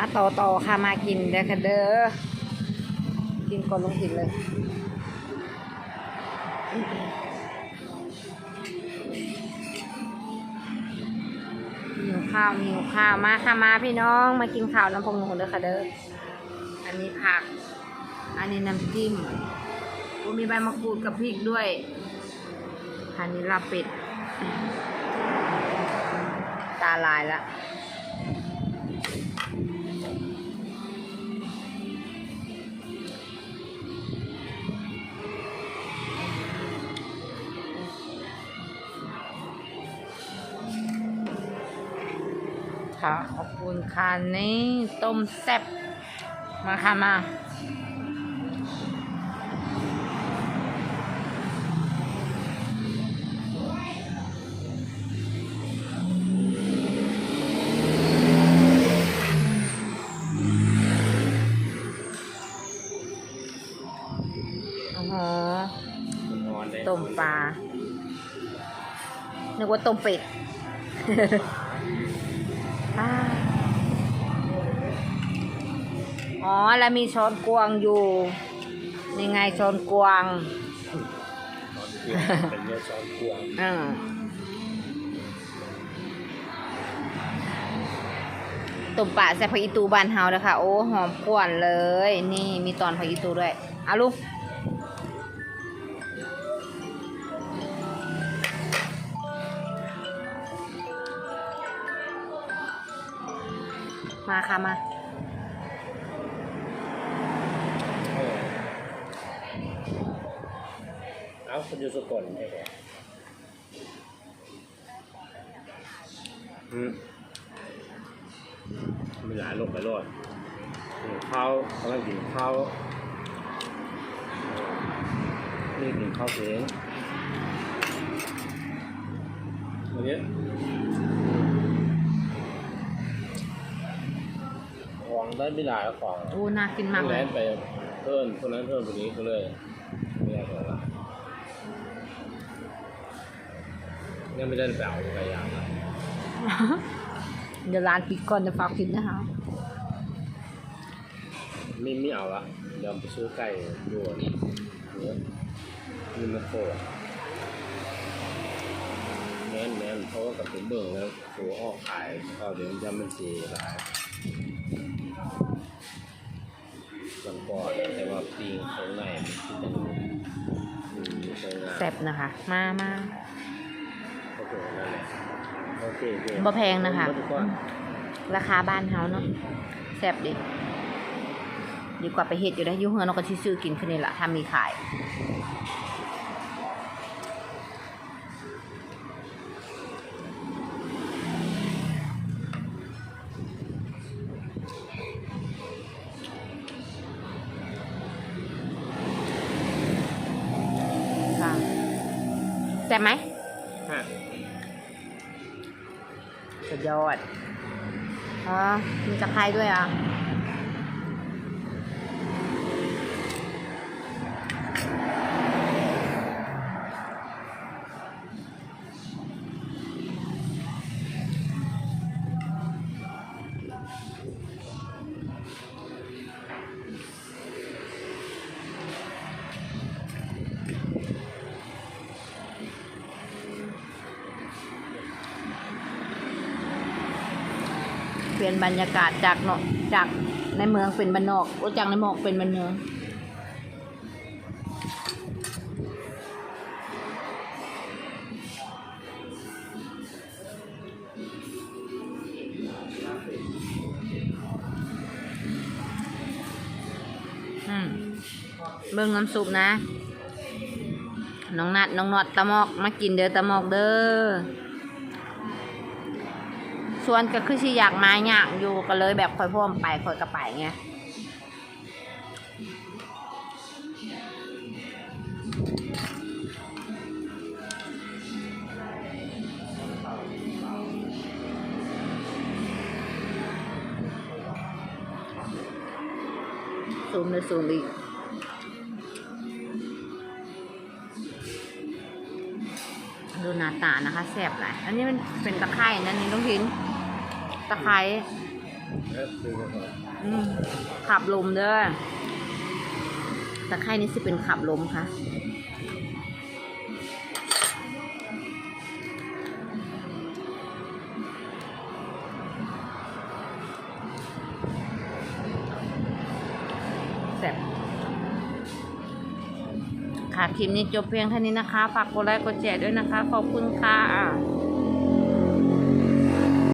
มาต่อต่อค่ะมากินเด้อค่ะเด้อกินก่อนลงกินเลยหิวข้าวหิวข้าวมาค่ะมาพี่น้องมากินข้าวน้ำพงหนูเด้อค่ะเด้ออันนี้ผัก อันนี้น้ำจิ้มกูมีใบมะกรูดกับพริกด้วยอันนี้ลาเป็ดตาลายละ ค่ะ ขอบคุณค่ะนี่ต้มแซ่บมาค่ะมาโอ้โหต้มปลานึกว่าต้มเป็ด อ่าอ๋อ แล้วมีช้อนกวางอยู่นี่ไงช้อนกวางเป็นเนื้อซอสกวางอืมตุ่มปลาใส่ผักอีตูบานเฮาเลยค่ะ โอ้ หอมกวนเลย นี่มีตอนผักอีตูด้วยเอาลูก มาค่ะมาเอ้าคุณอยู่สกลใช่ไหมอืมมีหลายโรคไปรอดกินข้าวกำลังกินข้าวนี่กินข้าวเองวันนี้ของ ได้ไม่หลายของโอ้น่ากินมากพวเลนั้ย นไปเพิ่มพวกนั้นเพิ่มพวกนี้ก็เลยไม่ได้ของละงั้นไม่ได้ไปเอาไปอย่างละเดี๋ยวร้านปิดก่อนจะฝากกินนะคะ ไม่ไม่เอาละเดี๋ยวไปซื้อไก่ด่วนเนี่ยนี่มันโคตรแน่นแน่นเพราะว่ากับเป็นเบิ่งแล้วตัวออกขายก็เดี๋ยวจะมันเสียหลาย สันก่อนแต่ว่าปีงข้างในมันที่จะอืมใช้งานแซ่บนะคะ มามาโอเคนั่นแหละโอเคโอเคบ่แพงนะคะบ่ถูกกว่าราคาบ้านเฮาเนาะแซ่บดิดีกว่าไปเฮ็ดอยู่ได้อยุ่งเฮือนเราก็ที่ซื้อกินคืนนี้แหละถ้ามีขาย บไหมฮะสุดยอดอ๋อมีตะไคร้ด้วยอะ เปลี่ยนบรรยากาศจากเนาะจากในเมืองเป็นบ้านนอกโอ้จากในหมอกเป็นบ้านเมืองอืมเบิ่งน้ำซุปนะ น้องนัดน้องนอดตะมอก มากินเด้อตะมอกเด้อ ส่วนก็คือสิอยากมาอยากอยู่ก็เลยแบบคอยพ่วมไปคอยกระไปไงซูมเลยซูมอีกดูหน้าตานะคะแซ่บหลายอันนี้มันเป็นตะไคร่นะนี่ต้องหิน ตะไคร้ขับลมเด้อตะไคร่นี่สิเป็นขับลมค่ะแซ่บค่ะคลิปนี้จบเพียงเท่านี้นะคะ ฝากกดไลค์กดแชร์ด้วยนะคะ ขอบคุณค่ะ